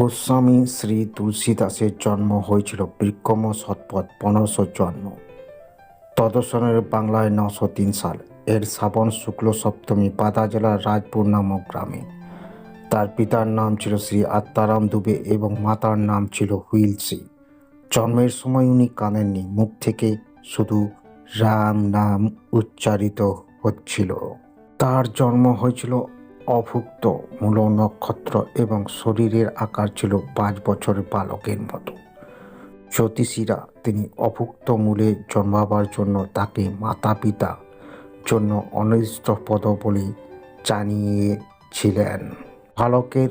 গোস্বামী শ্রী তুলসীদাসের জন্ম হয়েছিল বিক্রম শতপথ পনেরোশো চুয়ান্ন। তদসনের বাংলায় নশো তিন সাল। এর শ্রাবণ শুক্ল সপ্তমী পাতা জেলার রাজপুর নামক গ্রামে। তার পিতার নাম ছিল শ্রী আত্মারাম দুবে এবং মাতার নাম ছিল হুইলসি জন্মের সময় উনি কানেননি মুখ থেকে শুধু রাম নাম উচ্চারিত হচ্ছিল। তার জন্ম হয়েছিল অভুক্ত মূল নক্ষত্র এবং শরীরের আকার ছিল পাঁচ বছরের বালকের মতো। জ্যোতিষীরা তিনি অভুক্ত মূলে জন্মাবার জন্য তাকে মাতা পিতা জন্য অনিষ্ট পদ বলে জানিয়েছিলেন। বালকের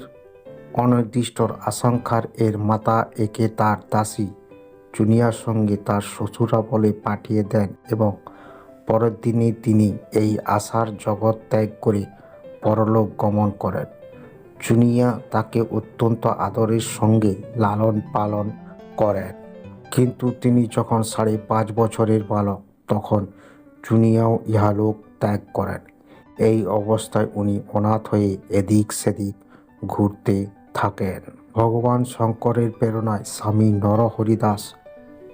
অনির্দিষ্টর আশঙ্কার এর মাতা একে তার দাসী জুনিয়ার সঙ্গে তার শ্বশুরা বলে পাঠিয়ে দেন এবং পরের দিনই তিনি এই আশার জগৎ ত্যাগ করে পরলোক গমন করেন জুনিয়া তাকে অত্যন্ত আদরের সঙ্গে লালন পালন করেন কিন্তু তিনি যখন সাড়ে পাঁচ বছরের বালক, তখন জুনিয়াও ইহালোক ত্যাগ করেন। এই অবস্থায় উনি অনাথ হয়ে এদিক সেদিক ঘুরতে থাকেন। ভগবান শঙ্করের প্রেরণায় স্বামী নরহরিদাস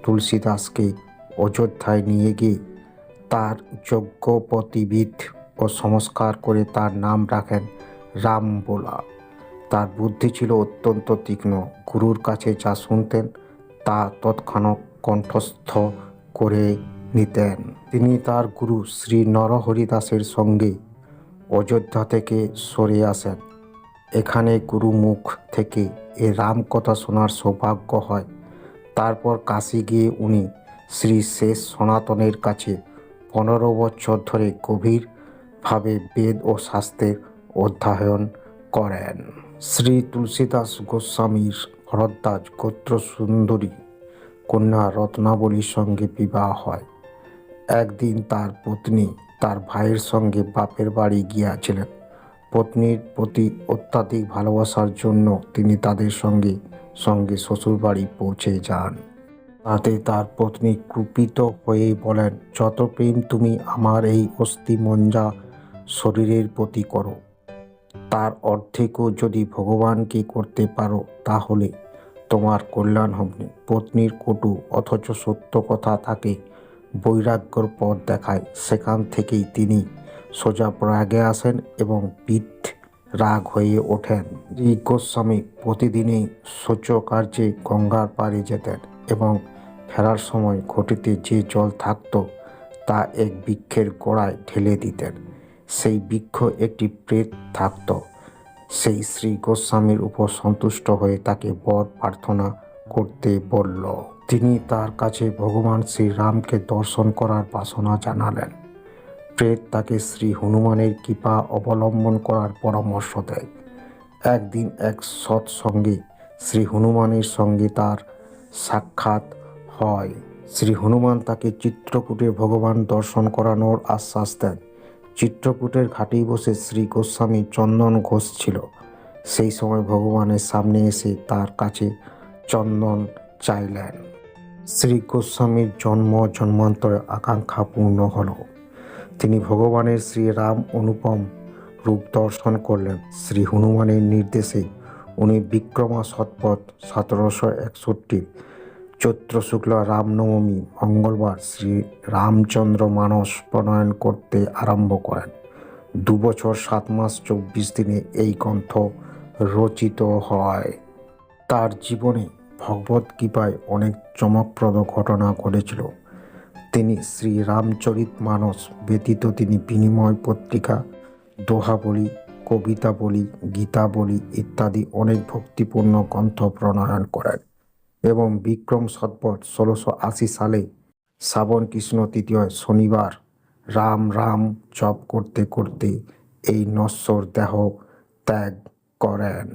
তুলসীদাসকে অযোধ্যায় নিয়ে গিয়ে তার যজ্ঞপতিবিদ ও সংস্কার করে তার নাম রাখেন রাম বোলা। তার বুদ্ধি ছিল অত্যন্ত তীক্ষ্ণ। গুরুর কাছে যা শুনতেন তা তৎক্ষণাৎ কণ্ঠস্থ করে নিতেন। তিনি তার গুরু শ্রী নরহরিদাসের সঙ্গে অযোধ্যা থেকে সরে আসেন। এখানে গুরুমুখ থেকে এ রাম কথা শোনার সৌভাগ্য হয়। তারপর কাশি গিয়ে উনি শ্রী শেষ সনাতনের কাছে পনেরো বছর ধরে গভীরভাবে বেদ ও শাস্ত্রের অধ্যয়ন করেন। শ্রী তুলসীদাস গোস্বামীর ভরদ্বাজ গোত্র সুন্দরী কন্যা রত্নাবলীর সঙ্গে বিবাহ হয়। একদিন তার পত্নী তার ভাইয়ের সঙ্গে বাপের বাড়ি গিয়াছিলেন। পত্নীর প্রতি অত্যাধিক ভালোবাসার জন্য তিনি তাদের সঙ্গে সঙ্গে শ্বশুরবাড়ি পৌঁছে যান। তাতে তার পত্নী কুপিত হয়ে বলেন, যত প্রেম তুমি আমার এই অস্থিমঞ্জা শরীরের প্রতি করো। তার অর্ধেকও যদি ভগবানকে করতে পারো, তাহলে তোমার কল্যাণ হবে। পত্নীর কটু অথচ সত্য কথা তাকে বৈরাগ্যর পথ দেখায়। সেখান থেকেই তিনি সোজা প্রয়াগে আসেন এবং পিঠ রাগ হয়ে ওঠেন। এই গোস্বামী প্রতিদিনই শৌচ কার্যে গঙ্গার পাড়ে যেতেন এবং ফেরার সময় ঘটিতে যে জল থাকত, তা এক বৃক্ষের গোড়ায় ঢেলে দিতেন। সেই বৃক্ষ একটি প্রেত থাকত। সেই শ্রী গোস্বামীর উপর সন্তুষ্ট হয়ে তাকে বর প্রার্থনা করতে বলল। তিনি তার কাছে ভগবান শ্রীরামকে দর্শন করার বাসনা জানালেন। প্রেত তাকে শ্রী হনুমানের কৃপা অবলম্বন করার পরামর্শ দেয়। একদিন এক সৎসঙ্গে শ্রী হনুমানের সঙ্গে তার সাক্ষাৎ হয়। শ্রী হনুমান তাকে চিত্রকূটে ভগবান দর্শন করানোর আশ্বাস দেন। চিত্রকূটের ঘাটেই বসে শ্রী গোস্বামী চন্দন ঘোষ ছিল। সেই সময় ভগবানের সামনে এসে তার কাছে চন্দন চাইলেন। শ্রী গোস্বামীর জন্ম জন্মান্তরে আকাঙ্ক্ষা পূর্ণ হলো। তিনি ভগবানের শ্রীরাম অনুপম রূপ দর্শন করলেন। শ্রী হনুমানের নির্দেশে উনি বিক্রমা শতপথ সতেরোশো একষট্টি চৈত্র শুক্ল রামনবমী, মঙ্গলবার শ্রী রামচন্দ্র মানস প্রণয়ন করতে আরম্ভ করেন। দু বছর সাত মাস চব্বিশ দিনে এই গ্রন্থ রচিত হয়। তার জীবনে ভগবত কৃপায় অনেক চমকপ্রদ ঘটনা ঘটেছিল। তিনি শ্রী রামচরিত মানস ব্যতীত তিনি বিনিময় পত্রিকা, দোহাবলী কবিতা বলি গীতাবলী ইত্যাদি অনেক ভক্তিপূর্ণ গ্রন্থ প্রণয়ন করেন। এবং বিক্রম সৎপথ ষোলোশো আশি সালে শ্রাবণ কৃষ্ণ তৃতীয় শনিবার রাম রাম জপ করতে করতে এই নশ্বর দেহ ত্যাগ করেন।